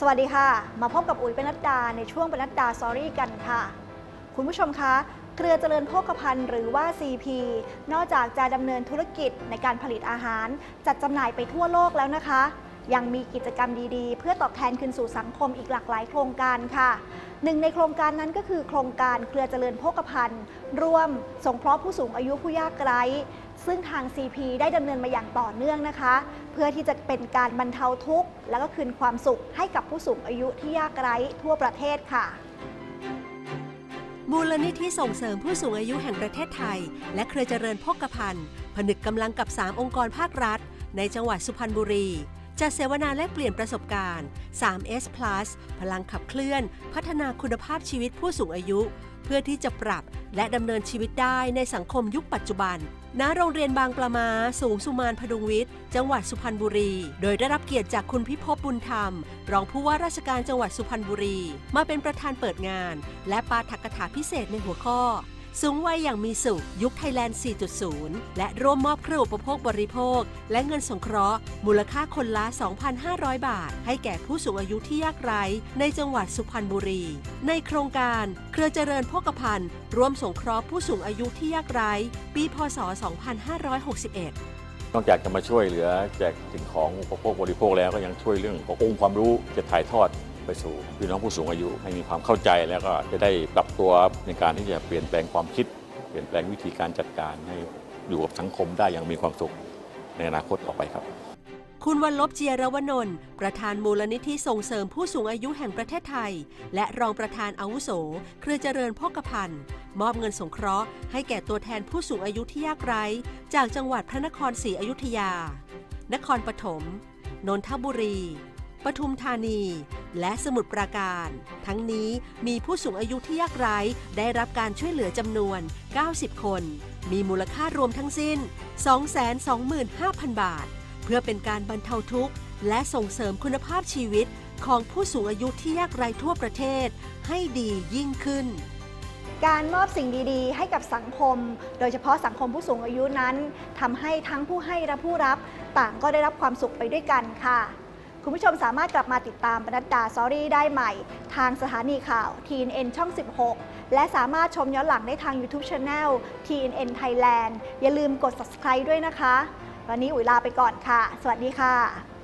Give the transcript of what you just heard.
สวัสดีค่ะ มาพบกับอุ๋ยปนัดดาในช่วงปนัดดาซอรี่กันค่ะ คุณผู้ชมคะเครือเจริญโภคภัณฑ์หรือว่า CP นอกจากจะดำเนินธุรกิจในการผลิตอาหาร จัดจำหน่ายไปทั่วโลกแล้วนะคะ ยังมีกิจกรรมดีๆ เพื่อตอบแทนคืนสู่สังคมอีกหลากหลายโครงการค่ะหนึ่งในโครงการนั้นก็คือโครงการเครือเจริญโภคภัณฑ์ร่วมสงเคราะห์ผู้สูงอายุผู้ยากไร้ ซึ่งทาง CP ได้ดำเนินมาอย่างต่อเนื่องนะคะ เพื่อที่จะเป็นการบรรเทาทุกข์ และก็คืนความสุขให้กับผู้สูงอายุที่ยากไร้ทั่วประเทศค่ะมูลนิธิส่งเสริมผู้สูงอายุแห่งประเทศไทย และเครือเจริญโภคภัณฑ์ผนึกกำลังกับ 3 องค์กรภาครัฐ ในจังหวัดสุพรรณบุรีจัดเสวนาและเปลี่ยนประสบการณ์ 3S Plus พลังขับเคลื่อน พัฒนาคุณภาพชีวิตผู้สูงอายุ เพื่อที่จะปรับและดำเนินชีวิตได้ในสังคมยุคปัจจุบัน ณ โรงเรียนบางปลามาสูงสุมานพดุงวิทย์ จังหวัดสุพรรณบุรี โดยได้รับเกียรติจากคุณพิภพบุญธรรม รองผู้ว่าราชการจังหวัดสุพรรณบุรี มาเป็นประธานเปิดงาน และปาฐกถาพิเศษในหัวข้อ สูงวัยอย่างมีสุข ยุคไทยแลนด์ 4.0 และร่วมมอบเครื่องอุปโภคบริโภค และเงินสงเคราะห์ มูลค่าคนละ 2,500 บาท ให้แก่ผู้สูงอายุที่ยากไร้ ในจังหวัดสุพรรณบุรี ในโครงการเครือเจริญโภคภัณฑ์ร่วมสงเคราะห์ผู้สูงอายุที่ยากไร้ ปี พศ 2561นอกจากจะมาช่วยเหลือแจกสิ่งของอุปโภคบริโภคแล้วก็ยังช่วยเรื่องขององค์ความรู้จะถ่ายทอด ไปสู่พี่น้องผู้สูงอายุให้มีความเข้าใจแล้วก็จะได้ปรับตัวในการที่จะเปลี่ยนแปลงความคิด เปลี่ยนแปลงวิธีการจัดการให้อยู่กับสังคมได้อย่างมีความสุขในอนาคตต่อไปครับ คุณวันลบเจียรวนนท์ประธานมูลนิธิส่งเสริมผู้สูงอายุแห่งประเทศไทย และรองประธานอาวุโส เครือเจริญโภคภัณฑ์มอบเงินสงเคราะห์ให้แก่ตัวแทนผู้สูงอายุที่ยากไร้ จากจังหวัดพระนครศรีอยุธยา นครปฐม นนทบุรี ปทุมธานี และสมุทรปราการ ทั้งนี้มีผู้สูงอายุที่ยากไร้ได้รับการช่วยเหลือจำนวน 90 คน มีมูลค่ารวมทั้งสิ้น 225,000 บาท เพื่อเป็นการบรรเทาทุกข์ และส่งเสริมคุณภาพชีวิตของผู้สูงอายุที่ยากไร้ทั่วประเทศให้ดียิ่งขึ้นการมอบสิ่งดีๆ ให้กับสังคม โดยเฉพาะสังคมผู้สูงอายุนั้นทำให้ทั้งผู้ให้และผู้รับต่างก็ได้รับความสุขไปด้วยกันค่ะ คุณผู้ชมสามารถกลับมาติดตามบรรดาซอรี่ได้ใหม่ ทางสถานีข่าว TNN ช่อง 16 และสามารถชมย้อนหลังได้ทาง YouTube Channel TNN Thailand อย่าลืมกด subscribe ด้วยนะคะ วันนี้อุ๋ยลาไปก่อนค่ะ สวัสดีค่ะ